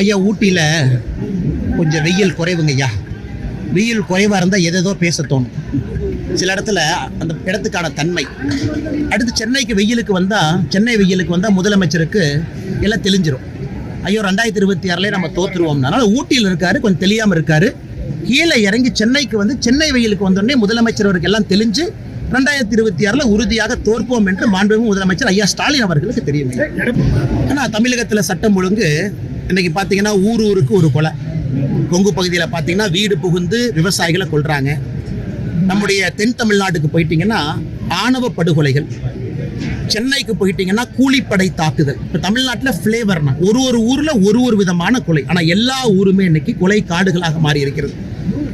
ஐயா ஊட்டியில் கொஞ்சம் வெயில் குறைவுங்க ஐயா வெயில் குறைவாக இருந்தால் எதேதோ பேச தோணும். சில இடத்துல அந்த இடத்துக்கான தன்மை. அடுத்து சென்னைக்கு வெயிலுக்கு வந்தால் சென்னை வெயிலுக்கு வந்தால் முதலமைச்சருக்கு எல்லாம் தெளிஞ்சிரும். ஐயோ ரெண்டாயிரத்தி இருபத்தி ஆறுலேயே நம்ம தோற்றுருவோம் அதனால் ஊட்டியில் இருக்காரு கொஞ்சம் தெளியாமல் இருக்காரு. கீழே இறங்கி சென்னைக்கு வந்து சென்னை வெயிலுக்கு வந்தோடனே முதலமைச்சர் அவருக்கு எல்லாம் தெளிஞ்சு ரெண்டாயிரத்தி இருபத்தி ஆறில் உறுதியாக தோற்போம் என்று மாண்புமிகு முதலமைச்சர் ஐயா ஸ்டாலின் அவர்களுக்கு தெரியும். ஆனால் தமிழகத்தில் சட்டம் ஒழுங்கு இன்னைக்கு பார்த்தீங்கன்னா ஊர் ஊருக்கு ஒரு கொலை. கொங்கு பகுதியில் பார்த்தீங்கன்னா வீடு புகுந்து விவசாயிகளை கொல்றாங்க. நம்முடைய தென் தமிழ்நாட்டுக்கு போயிட்டீங்கன்னா ஆணவ படுகொலைகள். சென்னைக்கு போயிட்டீங்கன்னா கூலிப்படை தாக்குதல். இப்போ தமிழ்நாட்டில் ஃப்ளேவர்னா ஒரு ஒரு ஊரில் ஒரு ஒரு விதமான கொலை. ஆனால் எல்லா ஊருமே இன்னைக்கு கொலை காடுகளாக மாறி இருக்கிறது.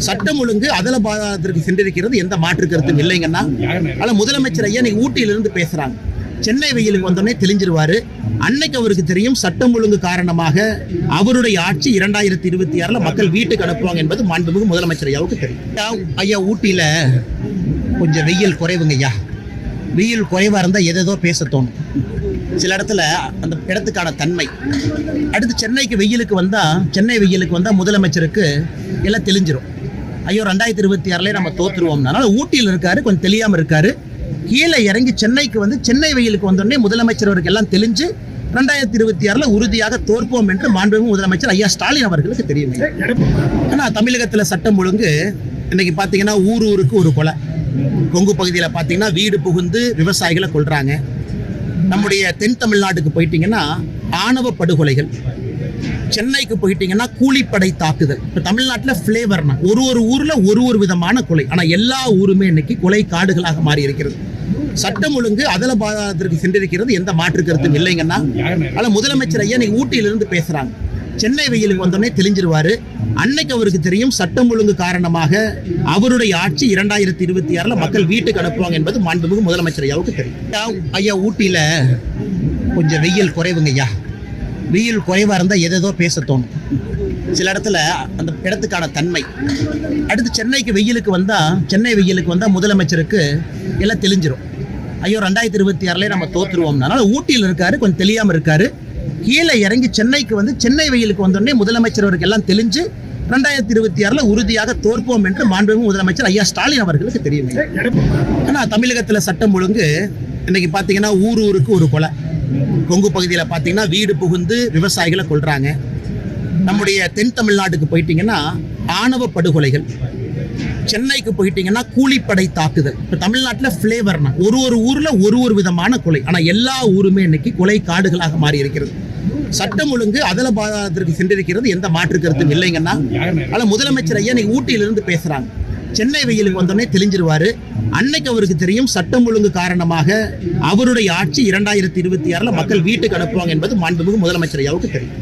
சட்டம் ஒழுங்கு அதல பாதத்திற்கு சென்றிருக்கிறது எந்த மாற்று கருத்தும் இல்லைங்கன்னா ஆனால் முதலமைச்சர் ஐயா இன்னைக்கு ஊட்டியிலிருந்து பேசுறாங்க. சென்னை வெயிலுக்கு வந்தோடனே தெளிஞ்சிருவாரு. அன்னைக்கு அவருக்கு தெரியும் சட்டம் ஒழுங்கு காரணமாக அவருடைய ஆட்சி இரண்டாயிரத்தி இருபத்தி ஆறுல மக்கள் வீட்டுக்கு அனுப்புவாங்க என்பது மாண்புமிகு முதலமைச்சர் ஐயாவுக்கு தெரியும். ஐயா, ஊட்டியில கொஞ்சம் வெயில் குறைவுங்க ஐயா. வெயில் குறைவா இருந்தா எதேதோ பேச தோணும். சில இடத்துல அந்த இடத்துக்கான தன்மை. அடுத்து சென்னைக்கு வெயிலுக்கு வந்தா சென்னை வெயிலுக்கு வந்தா முதலமைச்சருக்கு எல்லாம் தெளிஞ்சிரும். ஐயோ ரெண்டாயிரத்தி இருபத்தி ஆறுலேயே நம்ம தோற்றுருவோம் அதனால் ஊட்டியில் இருக்காரு கொஞ்சம் தெளியாமல் இருக்காரு. கீழே இறங்கி சென்னைக்கு வந்து சென்னை வெயிலுக்கு வந்தோடனே முதலமைச்சர் அவருக்கு எல்லாம் தெளிஞ்சு ரெண்டாயிரத்தி இருபத்தி ஆறுல உறுதியாக தோற்போம் என்று மாண்புமிகு முதலமைச்சர் ஐயா ஸ்டாலின் அவர்களுக்கு தெரியும். ஆனால் தமிழகத்தில் சட்டம் ஒழுங்கு இன்னைக்கு பார்த்தீங்கன்னா ஊர் ஊருக்கு ஒரு கொலை. கொங்கு பகுதியில் பார்த்தீங்கன்னா வீடு புகுந்து விவசாயிகளை கொல்றாங்க. நம்முடைய தென் தமிழ்நாட்டுக்கு போயிட்டீங்கன்னா ஆணவ படுகொலைகள். சென்னைக்கு போயிட்டீங்கன்னா கூலிப்படை தாக்குதல். இப்போ தமிழ்நாட்டில் ஃப்ளேவர்னா ஒரு ஒரு ஊரில் ஒரு ஒரு விதமான கொலை. ஆனால் எல்லா ஊருமே இன்னைக்கு கொலை காடுகளாக மாறி இருக்கிறது சட்டம் ஒழுங்கு அதல பாதாளத்திற்கு சென்றிருக்கிறது எந்த மாற்று கருத்தும் இல்லைங்கன்னா ஆனால் முதலமைச்சர் ஐயா நீ ஊட்டியிலிருந்து பேசுறாங்க. சென்னை வெயிலுக்கு வந்தோடனே தெளிஞ்சிருவாரு. அன்னைக்கு அவருக்கு தெரியும் சட்டம் ஒழுங்கு காரணமாக அவருடைய ஆட்சி இரண்டாயிரத்தி இருபத்தி ஆறுல மக்கள் வீட்டுக்கு அனுப்புவாங்க என்பது மாண்புமிகு முதலமைச்சர் ஐயாவுக்கு தெரியும். ஐயா, ஐயா ஊட்டியில கொஞ்சம் வெயில் குறைவுங்க ஐயா. வெயில் குறைவா இருந்தா எதேதோ பேச தோணும். சில இடத்துல அந்த இடத்துக்கான தன்மை. அடுத்து சென்னைக்கு வெயிலுக்கு வந்தா சென்னை வெயிலுக்கு வந்தா முதலமைச்சருக்கு எல்லாம் தெளிஞ்சிரும். ஐயோ ரெண்டாயிரத்தி இருபத்தி ஆறுலேயே நம்ம தோற்றுருவோம் அதனால் ஊட்டியில் இருக்காரு கொஞ்சம் தெளியாமல் இருக்காரு. கீழே இறங்கி சென்னைக்கு வந்து சென்னை வெயிலுக்கு வந்தோடனே முதலமைச்சர் அவருக்கு எல்லாம் தெளிஞ்சு ரெண்டாயிரத்தி இருபத்தி ஆறுல உறுதியாக தோற்போம் என்று மாண்புமிகு முதலமைச்சர் ஐயா ஸ்டாலின் அவர்களுக்கு தெரியும். ஆனால் தமிழகத்தில் சட்டம் ஒழுங்கு இன்னைக்கு பார்த்தீங்கன்னா ஊர் ஊருக்கு ஒரு கொலை. கொங்கு பகுதியில் பார்த்தீங்கன்னா வீடு புகுந்து விவசாயிகளை கொல்றாங்க. நம்முடைய தென் தமிழ்நாட்டுக்கு போயிட்டீங்கன்னா ஆணவ படுகொலைகள். சென்னைக்கு போயிட்டீங்கன்னா கூலிப்படை தாக்குதல். இப்போ தமிழ்நாட்டில் ஃப்ளேவர்னா ஒரு ஒரு ஊரில் ஒரு ஒரு விதமான கொலை. ஆனால் எல்லா ஊருமே இன்னைக்கு கொலை காடுகளாக மாறி இருக்கிறது. சட்டம் ஒழுங்கு அதல பாதத்திற்கு சென்றிருக்கிறது எந்த மாற்று கருத்தும் இல்லைங்கன்னா ஆனால் முதலமைச்சர் ஐயா இன்னைக்கு ஊட்டியிலிருந்து பேசுறாங்க. சென்னை வெயிலுக்கு வந்தோடனே தெளிஞ்சிருவாரு. அன்னைக்கு அவருக்கு தெரியும் சட்டம் ஒழுங்கு காரணமாக அவருடைய ஆட்சி இரண்டாயிரத்தி இருபத்தி ஆறுல மக்கள் வீட்டுக்கு அனுப்புவாங்க என்பது மாண்புமிகு முதலமைச்சர் ஐயாவுக்கு தெரியும்.